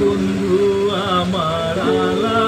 বন্ধু আমার আলা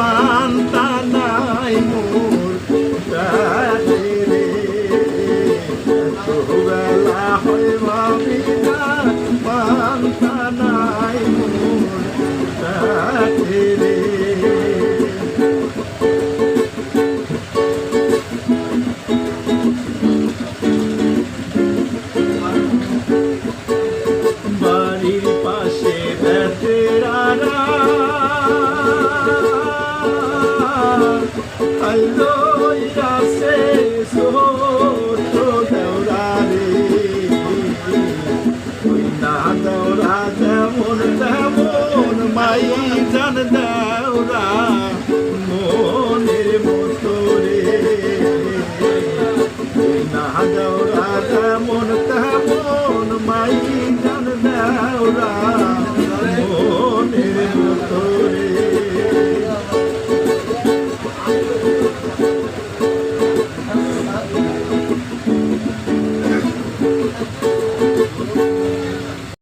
পান্তা নাই মোর কাছে I love.